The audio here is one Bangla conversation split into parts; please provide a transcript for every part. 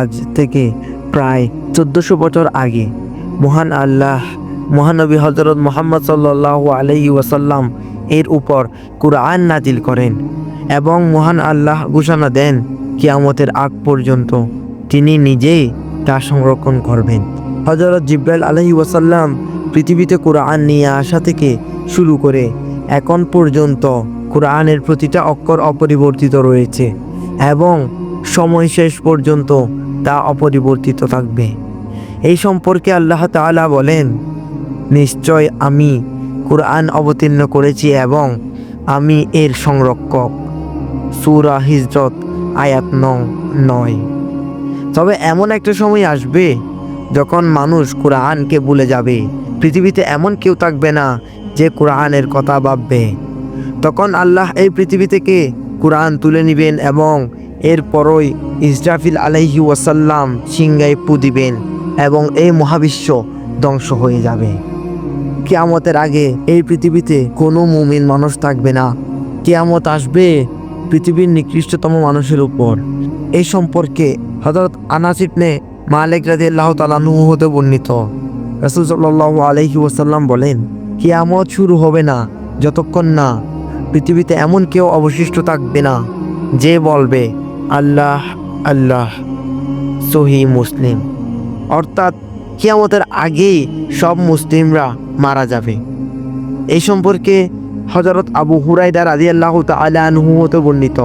আজ থেকে প্রায় চোদ্দোশো বছর আগে মহান আল্লাহ, মহানবী হজরত মোহাম্মদ সাল্লাহ আলহি ওয়াসাল্লাম এর উপর কুরআন নাজিল করেন এবং মহান আল্লাহ ঘোষণা দেন, কিয়ামতের আগ পর্যন্ত তিনি নিজেই তা সংরক্ষণ করবেন। হজরত জিব্রাইল আলহি ওয়াসাল্লাম পৃথিবীতে কোরআন নিয়ে আসা থেকে শুরু করে এখন পর্যন্ত কোরআনের প্রতিটা অক্ষর অপরিবর্তিত রয়েছে এবং সময় শেষ পর্যন্ত তা অপরিবর্তিত থাকবে। এই সম্পর্কে আল্লাহ তাআলা বলেন, নিশ্চয় আমি কোরআন অবতীর্ণ করেছি এবং আমি এর সংরক্ষক। সুরা হিজরত, আয়াত নয়। তবে এমন একটা সময় আসবে যখন মানুষ কোরআনকে ভুলে যাবে। পৃথিবীতে এমন কেউ থাকবে না যে কোরআনের কথা ভাববে। তখন আল্লাহ এই পৃথিবী থেকে কোরআন তুলে নেবেন এবং এরপরই ইসরাফিল আলাইহি ওয়াসাল্লাম সিংগায় পু দিবেন এবং এই মহাবিশ্ব ধ্বংস হয়ে যাবে। কেয়ামতের আগে এই পৃথিবীতে কোনো মুমিন মানুষ থাকবে না। কেয়ামত আসবে পৃথিবীর নিকৃষ্টতম মানুষের উপর। এই সম্পর্কে হজরত আনাস ইবনে মালিক রাজি আল্লাহ তালানহু হতে বর্ণিত। রসুল সাল্লাহ আলহি ওসাল্লাম বলেন, কিয়ামত শুরু হবে না, যতক্ষণ না পৃথিবীতে এমন কেউ অবশিষ্ট থাকবে না যে বলবে আল্লাহ আল্লাহ, সহি মুসলিম। অর্থাৎ কিয়ামতের আগেই সব মুসলিমরা মারা যাবে। এই সম্পর্কে হজরত আবু হুরাইদা রাজি আল্লাহ তালহু হতে বর্ণিত।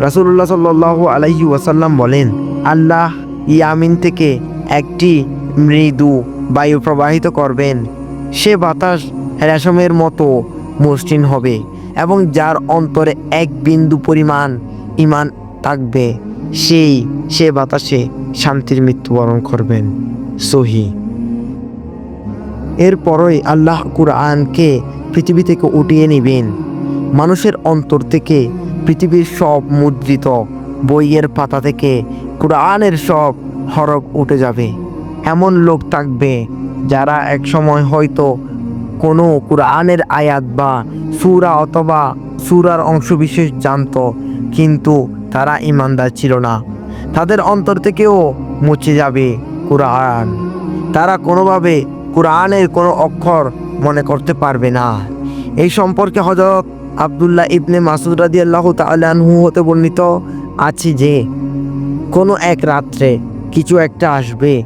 রাসুল্লাহ সাল্লাহ আলহি ওয়াসাল্লাম বলেন, আল্লাহ ইয়ামিন থেকে একটি মৃদু বায়ু প্রবাহিত করবেন। সে বাতাস রেশমের মতো মসৃণ হবে এবং যার অন্তরে এক বিন্দু পরিমাণ ইমান থাকবে, সেই সে বাতাসে শান্তির মৃত্যুবরণ করবেন। সহি। এরপরই আল্লাহ কুরআনকে পৃথিবী থেকে উঠিয়ে নেবেন। মানুষের অন্তর থেকে পৃথিবীর সব মুদ্রিত বইয়ের পাতা থেকে কুরআনের সব হরক উঠে যাবে। এমন লোক থাকবে যারা এক সময় হয়তো কোনো কুরআনের আয়াত বা সুরা অথবা সুরার অংশবিশেষ জানতো কিন্তু তারা ইমানদার ছিল না। তাদের অন্তর থেকেও মুছে যাবে কোরআন। তারা কোনোভাবে কোরআনের কোনো অক্ষর মনে করতে পারবে না। এই সম্পর্কে হজরত আবদুল্লাহ ইবনে মাসুদ রাদি আল্লাহ তালহু হতে বর্ণিত আছে যে, কোনো এক রাত্রে কিছু একটা আসবে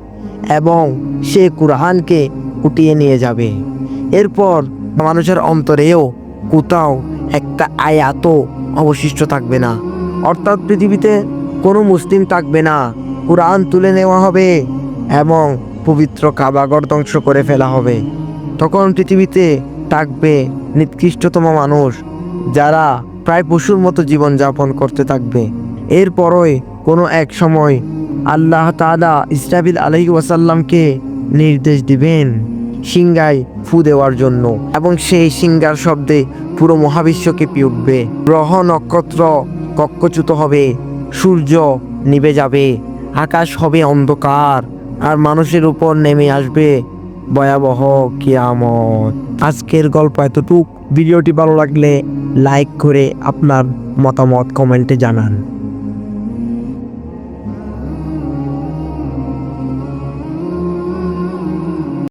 এবং সে কোরআনকে উঠিয়ে নিয়ে যাবে। এরপর মানুষের অন্তরেও কোথাও একটা আয়াতও অবশিষ্ট থাকবে না। অর্থাৎ পৃথিবীতে কোনো মুসলিম থাকবে না। কোরআন তুলে নেওয়া হবে এবং পবিত্র কাবাগর ধ্বংস করে ফেলা হবে। তখন পৃথিবীতে থাকবে নিকৃষ্টতম মানুষ, যারা প্রায় পশুর মতো জীবনযাপন করতে থাকবে। এরপরই কোনো এক সময় আল্লাহ তালা ইসরাবিল আলহি ওয়াসাল্লামকে নির্দেশ দিবেন সিংগায় ফু দেওয়ার জন্য এবং সেই সিঙ্গার শব্দে পুরো মহাবিশ্ব কেঁপে উঠবে গ্রহ নক্ষত্র কক্ষচ্যুত হবে, সূর্য নিভে যাবে, আকাশ হবে অন্ধকার, আর মানুষের উপর নেমে আসবে ভয়াবহ কিয়ামত। আজকের গল্প এতটুক। ভিডিওটি ভালো লাগলে লাইক করে আপনার মতামত কমেন্টে জানান।